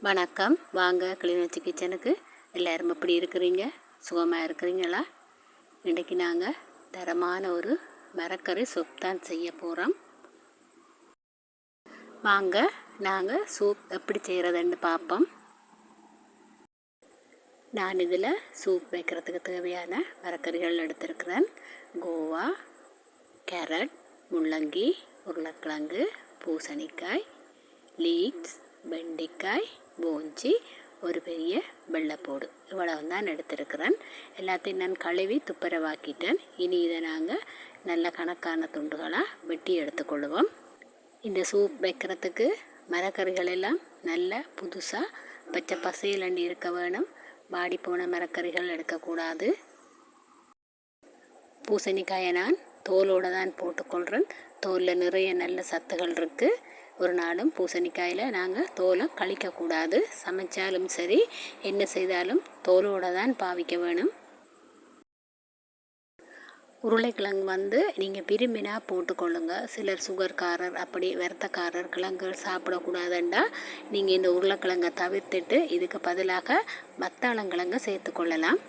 வணக்கம். வாங்க கிளிநொச்சி கிச்சனுக்கு. எல்லோரும் எப்படி இருக்கிறீங்க? சுகமாக இருக்கிறீங்களா? இன்றைக்கி நாங்கள் தரமான ஒரு மரக்கறி சூப் தான் செய்ய போகிறோம் வாங்க நாங்கள் சூப் எப்படி செய்கிறதுன்னு பார்ப்போம். நான் இதில் சூப் வைக்கிறதுக்கு தேவையான மரக்கறிகள் எடுத்திருக்கிறேன். கோவா கேரட் முள்ளங்கி உருளைக்கிழங்கு பூசணிக்காய் லீக்ஸ் வெண்டைக்காய் பூஞ்சி ஒரு பெரிய வெள்ளைப்போடு. இவ்வளவு தான் எடுத்திருக்கிறேன். எல்லாத்தையும் நான் கழுவி துப்புரவாக்கிட்டேன். இனி இதை நாங்கள் நல்ல கணக்கான துண்டுகளாக வெட்டி எடுத்துக்கொள்வோம். இந்த சூப் வைக்கிறதுக்கு மரக்கறிகள் எல்லாம் நல்ல புதுசாக பச்சை பசையில் இருக்க வேணும். வாடி போன மரக்கறிகள் எடுக்கக்கூடாது. பூசணிக்காயை நான் தோலோடு தான் போட்டுக்கொள்கிறேன் தோலில் நிறைய நல்ல சத்துகள் இருக்குது ஒரு நாளும் பூசணிக்காயில் நாங்கள் தோலை கழிக்கக்கூடாது. சமைச்சாலும் சரி என்ன செய்தாலும் தோலோடு தான் பாவிக்க வேணும். உருளைக்கிழங்கு வந்து நீங்கள் விரும்பினா போட்டுக்கொள்ளுங்க. சிலர் சுகர்காரர் அப்படி வெர்த்தக்காரர் கிழங்குகள் சாப்பிடக்கூடாதுண்டா. நீங்கள் இந்த உருளைக்கிழங்கை தவிர்த்துட்டு இதுக்கு பதிலாக வத்தாளங்கிழங்கை சேர்த்துக்கொள்ளலாம்.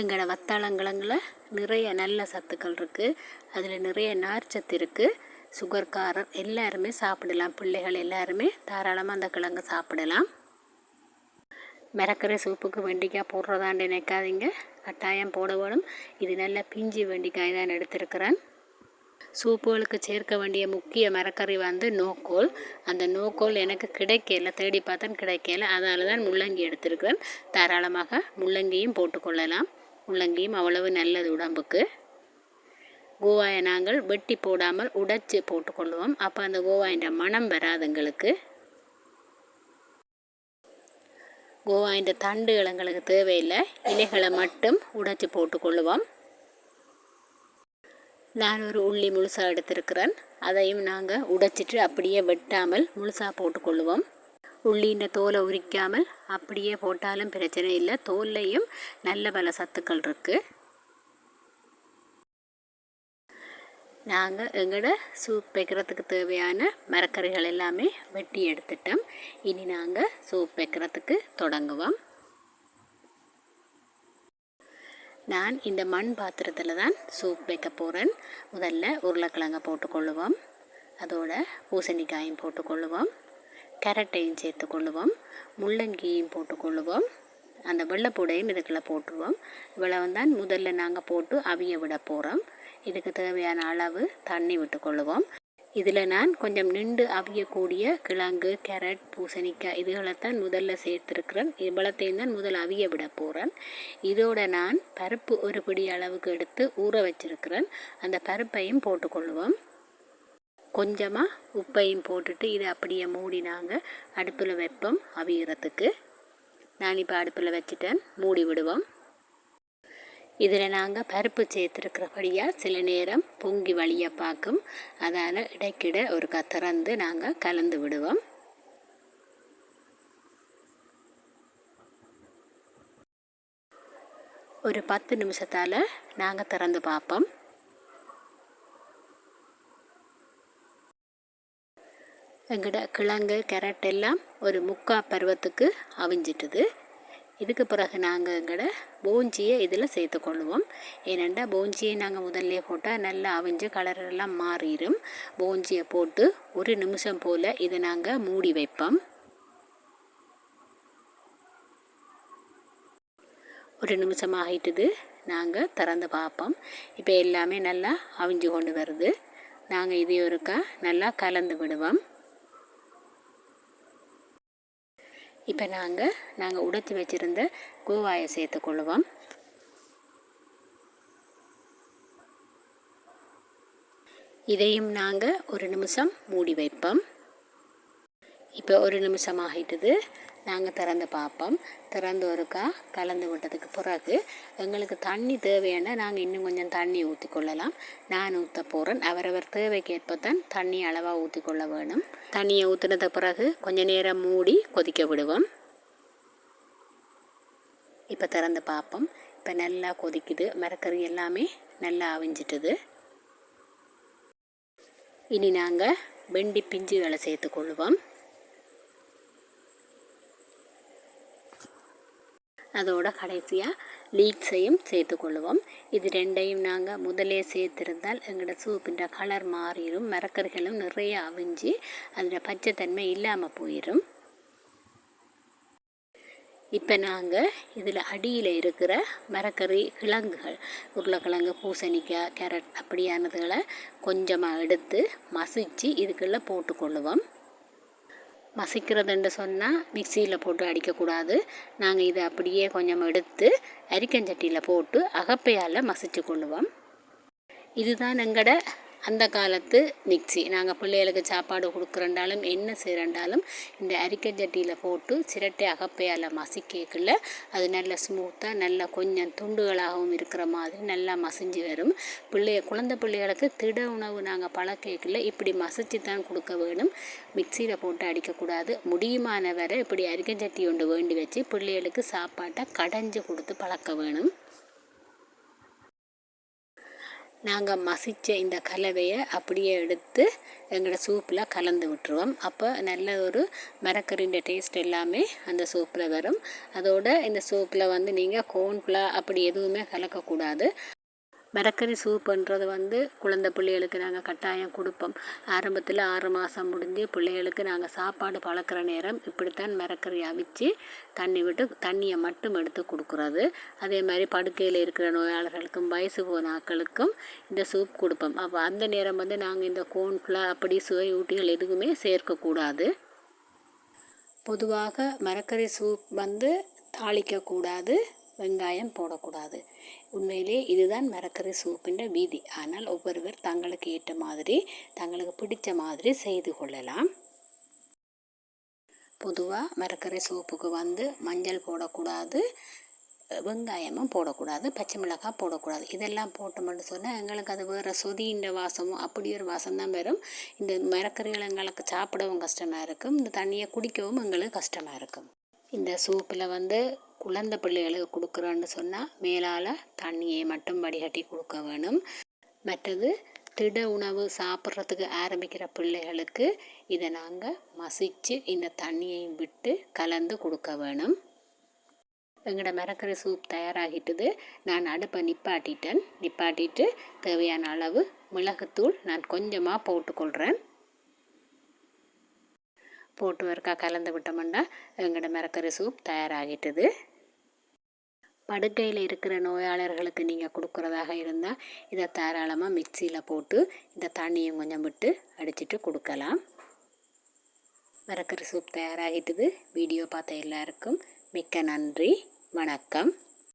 எங்களோட வத்தாளங்கிழங்குல நிறைய நல்ல சத்துக்கள் இருக்குது அதில் நிறைய நார்ச்சத்து இருக்குது சுகர்காரர் எல்லாருமே சாப்பிடலாம். பிள்ளைகள் எல்லாருமே தாராளமாக அந்த கிழங்கு சாப்பிடலாம். மிரக்கரை சூப்புக்கு வெண்டிக்காய் போடுறதாண்டு நினைக்காதீங்க. கட்டாயம் போட வேணும் இது நல்ல பிஞ்சி வெண்டிக்காய் தான் எடுத்திருக்கிறேன். சூப்புகளுக்கு சேர்க்க வேண்டிய முக்கிய மரக்கறி வந்து நோக்கோல். அந்த நோக்கோல் எனக்கு கிடைக்கல தேடி பார்த்தேன் கிடைக்கல. அதனால தான் முள்ளங்கி எடுத்திருக்கிறேன். தாராளமாக முள்ளங்கியும் போட்டுக்கொள்ளலாம். முள்ளங்கியும் அவ்வளவு நல்லது உடம்புக்கு. கோவாயை நாங்கள் வெட்டி போடாமல் உடைச்சி போட்டுக்கொள்வோம். அப்போ அந்த கோவாயின்ற மனம் வராது எங்களுக்கு. கோவாயின்ற தண்டுகள் எங்களுக்கு தேவையில்லை. இலைகளை மட்டும் உடைச்சி போட்டுக்கொள்வோம். நான் ஒரு உள்ளி முழுசாக எடுத்திருக்கிறேன். அதையும் நாங்கள் உடைச்சிட்டு அப்படியே வெட்டாமல் முழுசாக போட்டுக்கொள்ளுவோம் உள்ளின்ற தோலை உரிக்காமல் அப்படியே போட்டாலும் பிரச்சனை இல்லை. தோல்லையும் நல்ல பல சத்துக்கள் இருக்குது நாங்கள் எங்களோட சூப் வைக்கிறதுக்கு தேவையான மரக்கறிகள் எல்லாமே வெட்டி எடுத்துட்டோம். இனி நாங்கள் சூப் வைக்கிறதுக்கு தொடங்குவோம். நான் இந்த மண் பாத்திரத்தில் தான் சூப் வைக்க போகிறேன் முதல்ல உருளைக்கிழங்க போட்டுக்கொள்ளுவோம். அதோட பூசணிக்காயும் போட்டுக்கொள்ளுவோம். கேரட்டையும் சேர்த்துக்கொள்ளுவோம் முள்ளங்கியும் போட்டுக்கொள்ளுவோம். அந்த வெள்ளைப்பூடையும் இதுக்குள்ளே போட்டுருவோம். இவ்வளவு தான் முதல்ல நாங்கள் போட்டு அவிய விட போகிறோம் இதுக்கு தேவையான அளவு தண்ணி விட்டுக்கொள்ளுவோம். இதில் நான் கொஞ்சம் நின்று அவியக்கூடிய கிழங்கு கேரட் பூசணிக்காய் இதுகளைத்தான் முதல்ல சேர்த்துருக்கிறேன். இவ்வளத்தையும் தான் முதல் அவிய விட போகிறேன் இதோட நான் பருப்பு ஒரு பிடி அளவுக்கு எடுத்து ஊற வச்சிருக்கிறேன். அந்த பருப்பையும் போட்டுக்கொள்ளுவோம். கொஞ்சமாக உப்பையும் போட்டுட்டு இதை அப்படியே மூடி நாங்கள் அடுப்பில் வைப்போம் அவியறத்துக்கு நான் இப்போ அடுப்பில் வச்சுட்டேன். மூடி விடுவோம். இதில் நாங்கள் பருப்பு சேர்த்துருக்கிறபடியாக சில நேரம் பொங்கி வழியை பார்க்கும். அதால் இடைக்கிட ஒரு கத்திறந்து நாங்கள் கலந்து விடுவோம். ஒரு பத்து நிமிஷத்தால் நாங்கள் திறந்து பார்ப்போம். எங்கட கிழங்கு கேரட் எல்லாம் ஒரு முக்கா பருவத்துக்கு அவிஞ்சிட்டுது. இதுக்கு பிறகு நாங்கள் எங்களோட போஞ்சியை இதில் சேர்த்து கொள்வோம் ஏனெண்டா போஞ்சியை நாங்கள் முதல்ல போட்டால் நல்லா அவிஞ்சு கலரெல்லாம் மாறிடும். போஞ்சியை போட்டு ஒரு நிமிஷம் போல் இதை நாங்கள் மூடி வைப்போம். ஒரு நிமிஷம் ஆகிட்டுது. நாங்கள் திறந்து பார்ப்போம். இப்போ எல்லாமே நல்லா அவிஞ்சு கொண்டு வருது. நாங்கள் இதையொருக்கா நல்லா கலந்து விடுவோம். இப்போ நாங்கள் நாங்கள் உடைச்சி வச்சுருந்த கோவாயை சேர்த்துக்கொள்ளுவோம் இதையும் நாங்கள் ஒரு நிமிஷம் மூடி வைப்போம். இப்போ ஒரு நிமிஷம் ஆகிட்டது. நாங்கள் திறந்து பார்ப்போம். திறந்து ஒருக்கா கலந்து விட்டதுக்கு பிறகு எங்களுக்கு தண்ணி தேவையான நாங்கள் இன்னும் கொஞ்சம் தண்ணி ஊற்றி கொள்ளலாம். நான் ஊற்ற போகிறேன் அவரவர் தேவைக்கேற்ப தான் தண்ணி அளவாக ஊற்றி கொள்ள வேணும். தண்ணியை ஊற்றினது பிறகு கொஞ்சம் நேரம் மூடி கொதிக்க விடுவோம். இப்போ திறந்து பார்ப்போம். இப்போ நல்லா கொதிக்குது. மரக்கறி எல்லாமே நல்லா அவிஞ்சிட்டுது. இனி நாங்கள் வெண்டி பிஞ்சுகளை சேர்த்துக்கொள்வோம் அதோட கடைசியாக லீக்ஸையும் சேர்த்துக்கொள்ளுவோம். இது ரெண்டையும் நாங்கள் முதலே சேர்த்திருந்தால் எங்களோட சூப்பின்ற கலர் மாறிடும் மரக்கறிகளும் நிறைய அவிஞ்சு அதில் பச்சைத்தன்மை இல்லாமல் போயிடும் இப்போ நாங்கள் இதில் அடியில் இருக்கிற மரக்கறி கிழங்குகள் உருளைக்கிழங்கு பூசணிக்காய் கேரட் அப்படியானதுகளை கொஞ்சமாக எடுத்து மசித்து இதுக்குள்ளே போட்டுக்கொள்ளுவோம். மசிக்கிறதுன்னு சொன்னால் மிக்சியில் போட்டு அடிக்கக்கூடாது. நாங்கள் இதை அப்படியே கொஞ்சம் எடுத்து அரிக்கஞ்சட்டியில் போட்டு அகப்பையால் மசிச்சு கொள்ளுவோம். இதுதான் எங்களோட அந்த காலத்து மிக்சி நாங்கள் பிள்ளைகளுக்கு சாப்பாடு கொடுக்குறண்டாலும் என்ன செய்கிறண்டாலும் இந்த அரிக்கை சட்டியில் போட்டு சிரட்டை அகப்பையால் மசிக்கல அது நல்ல ஸ்மூத்தாக நல்ல கொஞ்சம் துண்டுகளாகவும் இருக்கிற மாதிரி நல்லா மசிஞ்சு வரும். பிள்ளைய குழந்தை பிள்ளைகளுக்கு திட உணவு நாங்கள் பழக்கல இப்படி மசிச்சு தான் கொடுக்க வேணும். மிக்சியில் போட்டு அடிக்கக்கூடாது. முடியுமான வரை இப்படி அரிக்கை சட்டி ஒன்று வேண்டி வச்சு பிள்ளைகளுக்கு சாப்பாட்டை கடைஞ்சி கொடுத்து பழக்க வேணும். நாங்கள் மசித்த இந்த கலவையை அப்படியே எடுத்து எங்களோட சூப்பில் கலந்து விட்டுருவோம். அப்போ நல்ல ஒரு மரக்கறின்ற டேஸ்ட் எல்லாமே அந்த சூப்பில் வரும். அதோட இந்த சூப்பில் வந்து நீங்கள் கோன்ஃப்ளா அப்படி எதுவுமே கலக்கக்கூடாது. மரக்கறி சூப்புன்றது வந்து குழந்தை பிள்ளைகளுக்கு நாங்கள் கட்டாயம் கொடுப்போம். ஆரம்பத்தில் ஆறு மாதம் முடிஞ்சு பிள்ளைகளுக்கு நாங்கள் சாப்பாடு பழக்கிற நேரம் இப்படித்தான் மரக்கறி அவிச்சு தண்ணி விட்டு தண்ணியை மட்டும் எடுத்து கொடுக்குறது. அதே மாதிரி படுக்கையில் இருக்கிற நோயாளர்களுக்கும் வயசு போன ஆக்களுக்கும் இந்த சூப் கொடுப்போம். அப்போ அந்த நேரம் வந்து நாங்கள் இந்த கோன்ஃப்ளா அப்படி சுவை ஊட்டிகள் எதுவுமே சேர்க்கக்கூடாது பொதுவாக மரக்கறி சூப் வந்து தாளிக்கக்கூடாது வெங்காயம் போடக்கூடாது. உண்மையிலே இதுதான் மரக்கறி சூப்பின்ற வீதி. ஆனால் ஒவ்வொருவர் தங்களுக்கு ஏற்ற மாதிரி தங்களுக்கு பிடிச்ச மாதிரி செய்து கொள்ளலாம். பொதுவாக மரக்கறி சூப்புக்கு வந்து மஞ்சள் போடக்கூடாது வெங்காயமும் போடக்கூடாது பச்சை மிளகாய் போடக்கூடாது. இதெல்லாம் போட்டோம்னு சொன்னால் எங்களுக்கு அது வேறு சொதின்ற வாசமும் அப்படி ஒரு வாசம் தான் வரும். இந்த மரக்கறிகள் எங்களுக்கு சாப்பிடவும் கஷ்டமாக இருக்கும். இந்த தண்ணியை குடிக்கவும் எங்களுக்கு கஷ்டமாக இருக்கும். இந்த சூப்பில் வந்து குழந்த பிள்ளைகளுக்கு கொடுக்குறோன்னு சொன்னால் மேலால் தண்ணியை மட்டும் வடிகட்டி கொடுக்க வேணும். மற்றது திட உணவு சாப்பிட்றதுக்கு ஆரம்பிக்கிற பிள்ளைகளுக்கு இதை நாங்கள் மசித்து இந்த தண்ணியையும் விட்டு கலந்து கொடுக்க வேணும். எங்களோட மரக்கறி சூப் தயாராகிட்டது. நான் அடுப்பை நிப்பாட்டிட்டேன். நிப்பாட்டிட்டு தேவையான அளவு மிளகுத்தூள் நான் கொஞ்சமாக போட்டுக்கொள்கிறேன் போட்டு வரக்கா கலந்து விட்டோம்னா எங்களோட மரக்கறி சூப் தயாராகிட்டது. படுக்கையில் இருக்கிற நோயாளர்களுக்கு நீங்கள் கொடுக்குறதாக இருந்தால் இதை தாராளமாக மிக்சியில் போட்டு இந்த தண்ணியும் கொஞ்சம் விட்டு அடிச்சிட்டு கொடுக்கலாம். மரக்கறி சூப் தயாராகிட்டுது. வீடியோ பார்த்த எல்லாருக்கும் மிக்க நன்றி. வணக்கம்.